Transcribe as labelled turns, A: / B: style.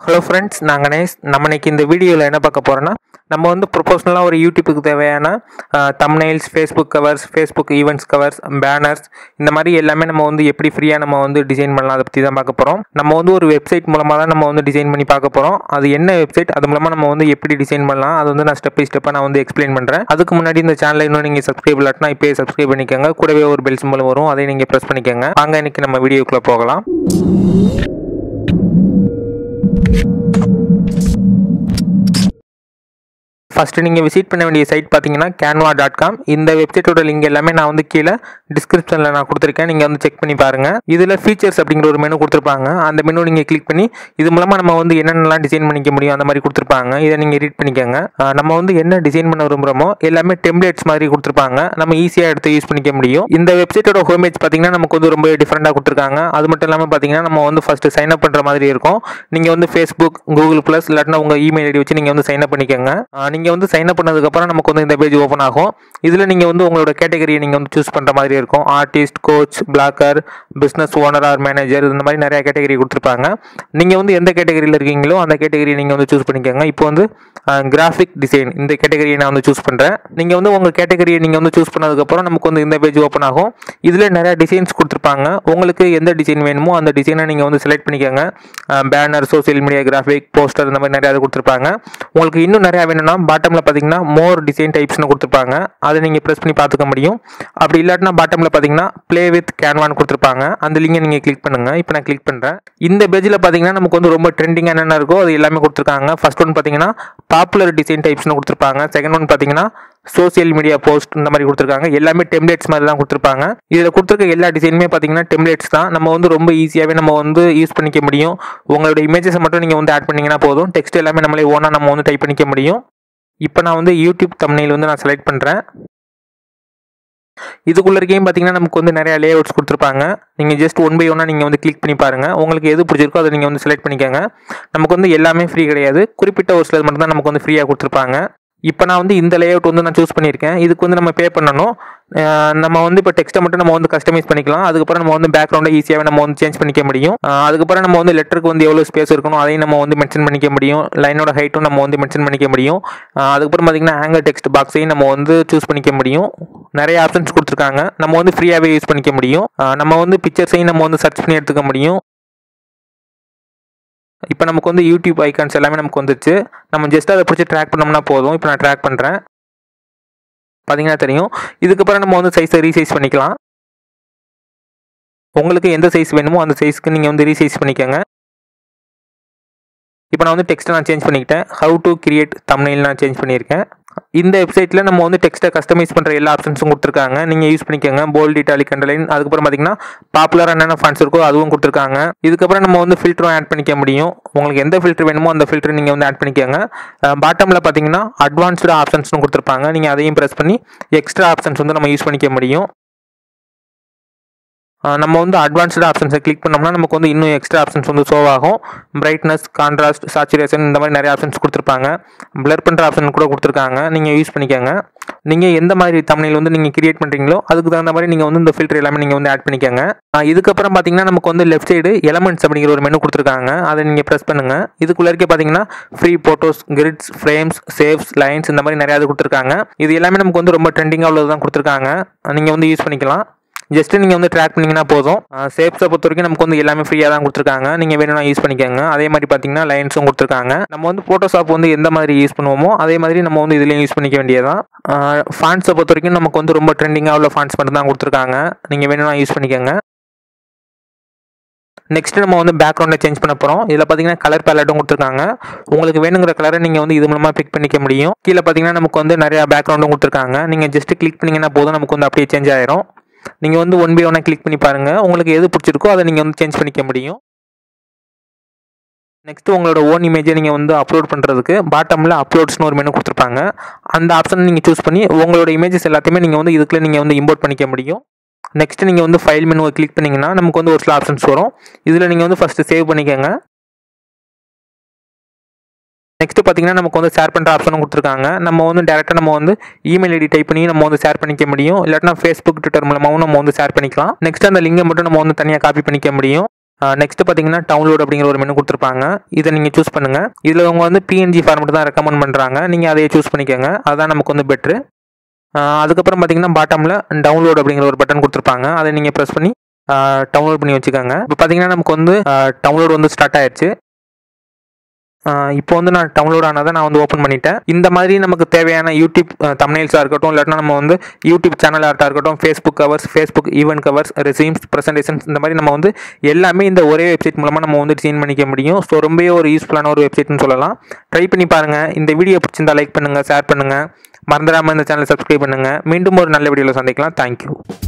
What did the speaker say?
A: Hello friends நான் கணேஷ் நம்ம இன்றைக்கி இந்த வீடியோவில் என்ன பார்க்க போகிறோன்னா நம்ம வந்து ப்ரொஃபஷ்னலாக ஒரு யூடியூப்புக்கு தேவையான thumbnails Facebook covers Facebook events covers banners இந்த மாதிரி எல்லாமே நம்ம வந்து எப்படி ஃப்ரீயாக நம்ம வந்து டிசைன் பண்ணலாம் அதை பற்றி தான் பார்க்க போகிறோம் நம்ம வந்து ஒரு வெப்சைட் மூலமாக தான் நம்ம வந்து டிசைன் பண்ணி பார்க்க போகிறோம் அது என்ன வெப்சைட் அது மூலமாக நம்ம வந்து எப்படி டிசைன் பண்ணலாம் அது வந்து நான் ஸ்டெப் பை ஸ்டெப்பாக நான் வந்து எக்ஸ்பிளைன் பண்ணுறேன் அதுக்கு முன்னாடி இந்த சேனலை இன்னும் நீங்கள் சப்ஸ்கிரைப் இல்லாட்டினா இப்போயே சப்ஸ்கிரைப் பண்ணிக்கோங்க. கூடவே ஒரு பெல் சிம்பிள் வரும் அதை நீங்கள் ப்ரெஸ் பண்ணிக்கோங்க. வாங்க இன்றைக்கி நம்ம வீடியோக்குள்ளே போகலாம். ஃபஸ்ட்டு நீங்கள் விசிட் பண்ண வேண்டிய சைட் பார்த்தீங்கன்னா கேன்வா டாட் காம் இந்த வெப்சைட்டோட லிங்க் எல்லாமே நான் வந்து கீழே டிஸ்கிரிப்ஷனில் நான் கொடுத்துருக்கேன். நீங்கள் வந்து செக் பண்ணி பாருங்கள் இதில் ஃபீச்சர்ஸ் அப்படிங்கிற ஒரு மெனு கொடுத்துருப்பாங்க. அந்த மெனு நீங்கள் கிளிக் பண்ணி இது மூலமாக நம்ம வந்து என்னென்னலாம் டிசைன் பண்ணிக்க முடியும் அந்த மாதிரி கொடுத்துருப்பாங்க. இதை நீங்கள் ரீட் பண்ணிக்கோங்க. நம்ம வந்து என்ன டிசைன் பண்ண விரும்புகிறோமோ எல்லாமே டெம்ப்ளேட்ஸ் மாதிரி கொடுத்துருப்பாங்க. நம்ம ஈஸியாக எடுத்து யூஸ் பண்ணிக்க முடியும். இந்த வெப்சைட்டோட ஹோமேஜ் பார்த்தீங்கன்னா நமக்கு வந்து ரொம்ப டிஃப்ரெண்ட்டாக கொடுத்துருக்காங்க. அது மட்டும் இல்லாமல் பார்த்தீங்கன்னா நம்ம வந்து ஃபஸ்ட்டு சைன் அப் பண்ணுற மாதிரி இருக்கும். நீங்கள் வந்து ஃபேஸ்புக் கூகுள் ப்ளஸ் இல்லாட்டினா உங்கள் இமெயில் ஐடி வச்சு நீங்கள் வந்து சைன் அப் பண்ணிக்கோங்க. நீங்கள் வந்து சைன் அப் பண்ணதுக்கப்புறம் நமக்கு வந்து இந்த பேஜ் ஓப்பன் ஆகும். இதில் நீங்கள் வந்து உங்களோட கேட்டகரியை நீங்கள் வந்து சூஸ் பண்ணுற மாதிரி இருக்கும். Artist coach blogger business owner or manager இந்த மாதிரி நிறையா கேட்டகரி கொடுத்துருப்பாங்க. நீங்கள் வந்து எந்த கேட்டகரியில் இருக்கீங்களோ அந்த கேட்டகரியை நீங்கள் வந்து சூஸ் பண்ணிக்கோங்க. இப்போ வந்து கிராஃபிக் டிசைன் இந்த கேட்டகரியை நான் வந்து சூஸ் பண்ணுறேன் நீங்கள் வந்து உங்கள் கேட்டகரியை நீங்கள் வந்து சூஸ் பண்ணதுக்கப்புறம் நமக்கு வந்து இந்த பேஜ் ஓப்பன் ஆகும். இதில் நிறையா டிசைன்ஸ் கொடுத்துருப்பாங்க. உங்களுக்கு எந்த டிசைன் வேணுமோ அந்த டிசைனை நீங்கள் வந்து செலக்ட் பண்ணிக்கோங்க. Banner social media graphic poster இந்த மாதிரி நிறையா இது கொடுத்துருப்பாங்க. உங்களுக்கு இன்னும் நிறையா வேணும்னா பாட்டமில் பார்த்தீங்கன்னா மோர் டிசைன் டைப்ஸ்னு கொடுத்துருப்பாங்க. அதை நீங்கள் ப்ரெஸ் பண்ணி பார்த்துக்க முடியும். அப்படி இல்லாட்டினா பாட்டமில் பார்த்தீங்கன்னா ப்ளே வித் கேன்வான்னு கொடுத்துருப்பாங்க. அந்த லிங்கை நீங்கள் கிளிக் பண்ணுங்கள் இப்போ நான் கிளிக் பண்ணுறேன் இந்த பேஜில் பார்த்தீங்கன்னா நமக்கு வந்து ரொம்ப ட்ரெண்டிங் என்னென்ன இருக்கோ அது எல்லாமே கொடுத்துருக்காங்க. ஃபர்ஸ்ட் ஒன் பார்த்தீங்கன்னா பாப்புலர் டிசைன் டைப்ஸ்னு கொடுத்துருப்பாங்க. செகண்ட் ஒன் பார்த்தீங்கன்னா சோசியல் மீடியா போஸ்ட் இந்த மாதிரி கொடுத்துருக்காங்க. எல்லாமே டெம்ப்ளேட்ஸ் மாதிரி தான் கொடுத்துருப்பாங்க. இதில் கொடுத்துருக்க எல்லா டிசைனுமே பார்த்தீங்கன்னா டெம்ப்ளேட்ஸ் தான். நம்ம வந்து ரொம்ப ஈஸியாகவே நம்ம வந்து யூஸ் பண்ணிக்க முடியும். உங்களோட இமேஜஸை மட்டும் நீங்கள் வந்து ஆட் பண்ணிங்கன்னா போதும். டெக்ஸ்ட் எல்லாமே நம்மளே ஓனாக நம்ம வந்து டைப் பண்ணிக்க முடியும். இப்போ நான் வந்து யூடியூப் தமிழில் வந்து நான் செலக்ட் பண்ணுறேன் இதுக்குள்ள இருக்கையும் பார்த்தீங்கன்னா நமக்கு வந்து நிறைய லே அவுட்ஸ் கொடுத்துருப்பாங்க. நீங்கள் ஜஸ்ட் ஒன் பை ஒன்னாக நீங்கள் வந்து கிளிக் பண்ணி பாருங்கள் உங்களுக்கு எது பிடிச்சிருக்கோ அதை நீங்கள் வந்து செலக்ட் பண்ணிக்கோங்க. நமக்கு வந்து எல்லாமே ஃப்ரீ கிடையாது. குறிப்பிட்ட ஒரு சிலது மட்டும் தான் நமக்கு வந்து ஃப்ரீயாக கொடுத்துருப்பாங்க. இப்போ நான் வந்து இந்த லேஅவுட் வந்து நான் சூஸ் பண்ணியிருக்கேன் இதுக்கு வந்து நம்ம பே பண்ணணும் நம்ம வந்து இப்போ டெக்ஸ்ட்டை மட்டும் நம்ம வந்து கஸ்டமைஸ் பண்ணிக்கலாம் அதுக்கப்புறம் நம்ம வந்து பேக்ரவுண்டை ஈஸியாகவே நம்ம வந்து சேஞ்ச் பண்ணிக்க முடியும் அதுக்கப்புறம் நம்ம வந்து லெட்டருக்கு வந்து எவ்வளோ ஸ்பேஸ் இருக்கணும் அதையும் நம்ம வந்து மென்ஷன் பண்ணிக்க முடியும் லைனோட ஹைட்டும் நம்ம வந்து மென்ஷன் பண்ணிக்க முடியும் அதுக்கப்புறம் பார்த்திங்கன்னா ஆங்கர் டெக்ஸ்ட் பாக்ஸையும் நம்ம வந்து சூஸ் பண்ணிக்க முடியும் நிறைய ஆப்ஷன்ஸ் கொடுத்துருக்காங்க நம்ம வந்து ஃப்ரீயாகவே யூஸ் பண்ணிக்க முடியும் நம்ம வந்து பிக்சர்ஸையும் நம்ம வந்து சர்ச் பண்ணி எடுத்துக்க முடியும் இப்போ நமக்கு வந்து யூடியூப் ஐக்கான்ஸ் எல்லாமே நமக்கு வந்துருச்சு நம்ம ஜஸ்ட் அதை பிடிச்சி ட்ராக் பண்ணோம்னா போதும். இப்போ நான் ட்ராக் பண்ணுறேன் பார்த்தீங்கன்னா தெரியும். இதுக்கப்புறம் நம்ம வந்து சைஸை ரீசைஸ் பண்ணிக்கலாம். உங்களுக்கு எந்த சைஸ் வேணுமோ அந்த சைஸ்க்கு நீங்கள் வந்து ரீசைஸ் பண்ணிக்கோங்க. இப்போ நான் வந்து டெக்ஸ்ட்டை நான் சேஞ்ச் பண்ணிக்கிட்டேன். ஹவு டு கிரியேட் தம்னைல் நான் சேஞ்ச் பண்ணியிருக்கேன். இந்த வெப்சைட்டில் நம்ம வந்து டெக்ஸ்ட்டை கஸ்டமைஸ் பண்ணுற எல்லா ஆப்ஷன்ஸும் கொடுத்துருக்காங்க. நீங்கள் யூஸ் பண்ணிக்கோங்க. போல்ட் இட்டாலிக் அண்டர்லைன் அதுக்கப்புறம் பார்த்தீங்கன்னா பாப்புலராக என்னென்ன ஃபண்ட்ஸ் இருக்கோ அதுவும் கொடுத்துருக்காங்க. இதுக்கப்புறம் நம்ம வந்து ஃபில்டரும் ஆட் பண்ணிக்க முடியும். உங்களுக்கு எந்த ஃபில்டர் வேணுமோ அந்த ஃபில்டர் நீங்கள் வந்து ஆட் பண்ணிக்கோங்க. பாட்டமில் பார்த்தீங்கன்னா அட்வான்ஸ்டு ஆப்ஷன்ஸ்னு கொடுத்துருப்பாங்க. நீங்கள் அதையும் ப்ரெஸ் பண்ணி எக்ஸ்ட்ரா ஆப்ஷன்ஸ் வந்து நம்ம யூஸ் பண்ணிக்க முடியும். நம்ம வந்து அட்வான்ஸ்டு ஆப்ஷன்ஸை கிளிக் பண்ணோம்னா நமக்கு வந்து இன்னும் எக்ஸ்ட்ரா ஆப்ஷன்ஸ் வந்து ஷோ ஆகும். பிரைட்னஸ் கான்ட்ராஸ்ட் சாச்சுரேஷன் இந்த மாதிரி நிறைய ஆப்ஷன்ஸ் கொடுத்துருப்பாங்க. பிளர் பண்ணுற ஆப்ஷன் கூட கொடுத்துருக்காங்க. நீங்கள் யூஸ் பண்ணிக்கோங்க. நீங்கள் எந்த மாதிரி தமிழில் வந்து நீங்கள் கிரியேட் பண்ணுறீங்களோ அதுக்கு தகுந்த மாதிரி நீங்கள் வந்து இந்த ஃபில்டர் எல்லாமே நீங்கள் வந்து ஆட் பண்ணிக்கோங்க. இதுக்கப்புறம் பார்த்தீங்கன்னா நமக்கு வந்து லெஃப்ட் சைடு எலமெண்ட்ஸ் அப்படிங்கிற ஒரு மெனு கொடுத்துருக்காங்க. அதை நீங்கள் ப்ரெஸ் பண்ணுங்கள் இதுக்குள்ளே இருக்கே பார்த்தீங்கன்னா free photos grids frames saves lines இந்த மாதிரி நிறையா கொடுத்துருக்காங்க. இது எல்லாமே நமக்கு வந்து ரொம்ப ட்ரெண்டிங்காக உள்ளது தான் கொடுத்துருக்காங்க. நீங்கள் வந்து யூஸ் பண்ணிக்கலாம். ஜஸ்ட் நீங்கள் வந்து ட்ராக் பண்ணிங்கன்னா போதும். சேப்ஸை பொறுத்த வரைக்கும் நமக்கு வந்து எல்லாமே ஃப்ரீயாக தான் கொடுத்துருக்காங்க. நீங்கள் வேணும்னா யூஸ் பண்ணிக்கோங்க. அதே மாதிரி பார்த்தீங்கன்னா லைன்ஸும் கொடுத்துருக்காங்க. நம்ம வந்து ஃபோட்டோஷாப் வந்து எந்த மாதிரி யூஸ் பண்ணுவோமோ அதே மாதிரி நம்ம வந்து இதுலேயும் யூஸ் பண்ணிக்க வேண்டியதான் ஃபான்ஸை பொறுத்த வரைக்கும் நமக்கு வந்து ரொம்ப ட்ரெண்டிங்காக உள்ள ஃபான்ஸ் மட்டும் தான் கொடுத்துருக்காங்க. நீங்கள் வேணும்னா யூஸ் பண்ணிக்கோங்க. நெக்ஸ்ட் நம்ம வந்து பேக்ரவுண்டை சேஞ்ச் பண்ண போகிறோம் இதில் பார்த்தீங்கன்னா கலர் பேலட்டும் கொடுத்துருக்காங்க. உங்களுக்கு வேணுங்கிற கலரை நீங்கள் வந்து இது மூலமாக பிக் பண்ணிக்க முடியும். கீழே பார்த்தீங்கன்னா நமக்கு வந்து நிறையா பேக்ரவுண்டும் கொடுத்துருக்காங்க. நீங்கள் ஜஸ்ட் கிளிக் பண்ணிங்கன்னா போதும். நமக்கு வந்து அப்படியே சேஞ்ச் ஆயிரும். நீங்கள் வந்து ஒன் பை ஒன்னாக கிளிக் பண்ணி பாருங்கள் உங்களுக்கு எது பிடிச்சிருக்கோ அதை நீங்கள் வந்து சேஞ்ச் பண்ணிக்க முடியும். நெக்ஸ்ட் உங்களோட ஓன் இமேஜை நீங்கள் வந்து அப்லோட் பண்ணுறதுக்கு பாட்டமில் அப்லோட்ஸ்னு ஒரு மெனு கொடுத்துருப்பாங்க. அந்த ஆப்ஷன் நீங்கள் சூஸ் பண்ணி உங்களோட இமேஜஸ் எல்லாத்தையுமே நீங்கள் வந்து இதுக்குள்ளே நீங்கள் வந்து இம்போர்ட் பண்ணிக்க முடியும். நெக்ஸ்ட்டு நீங்கள் வந்து ஃபைல் மெனுவை கிளிக் பண்ணிங்கன்னா நமக்கு வந்து ஒரு சில ஆப்ஷன்ஸ் வரும். இதில் நீங்கள் வந்து ஃபஸ்ட்டு சேவ் பண்ணிக்கோங்க. நெக்ஸ்ட் பார்த்தீங்கன்னா நமக்கு வந்து ஷேர் பண்ணுற ஆப்ஷனும் கொடுத்துருக்காங்க. நம்ம வந்து டேரெக்டாக நம்ம வந்து இமெயில் ஐடி டைப் பண்ணி நம்ம வந்து ஷேர் பண்ணிக்க முடியும். இல்லாட்டினா ஃபேஸ்புக் ட்விட்டர் மூலமாகவும் நம்ம வந்து ஷேர் பண்ணிக்கலாம். நெக்ஸ்ட் அந்த லிங்கை மட்டும் நம்ம வந்து தனியாக காப்பி பண்ணிக்க முடியும். நெக்ஸ்ட் பார்த்தீங்கன்னா டவுன்லோட் அப்படிங்கிற ஒரு மெனு கொடுத்துருப்பாங்க. இதை நீங்கள் சூஸ் பண்ணுங்கள் இதில் அவங்க வந்து பிஎன்ஜி ஃபார்மெட் தான் ரெக்கமெண்ட் பண்ணுறாங்க நீங்கள் அதையே சூஸ் பண்ணிக்கோங்க. அதுதான் நமக்கு வந்து பெட்ரு அதுக்கப்புறம் பார்த்தீங்கன்னா பாட்டமில் டவுன்லோட் அப்படிங்கிற ஒரு பட்டன் கொடுத்துருப்பாங்க. அதை நீங்கள் ப்ரெஸ் பண்ணி டவுன்லோட் பண்ணி வச்சுக்கோங்க. இப்போ பார்த்தீங்கன்னா நமக்கு வந்து டவுன்லோட் வந்து ஸ்டார்ட் ஆயிடுச்சு இப்போ வந்து நான் டவுன்லோட் ஆனதை நான் வந்து ஓப்பன் பண்ணிட்டேன். இந்த மாதிரி நமக்கு தேவையான யூடியூப் தமிழ்ஸாக இருக்கட்டும் இல்லாட்டினா நம்ம வந்து யூடியூப் சேனல் ஆர்ட்டாக இருக்கட்டும் Facebook covers Facebook event covers resumes presentations இந்த மாதிரி நம்ம வந்து எல்லாமே இந்த ஒரே வெப்சைட் மூலமாக நம்ம வந்து டிசைன் பண்ணிக்க முடியும். ஸோ ரொம்பவே ஒரு யூஸ்ஃபுல்லான ஒரு வெப்சைட்னு சொல்லலாம். ட்ரை பண்ணி பாருங்கள் இந்த வீடியோ பிடிச்சிருந்தா லைக் பண்ணுங்கள் ஷேர் பண்ணுங்கள் மறந்துடாமல் இந்த சேனலை சப்ஸ்கிரைப் பண்ணுங்கள் மீண்டும் ஒரு நல்ல வீடியோவில் சந்திக்கலாம். தேங்க்யூ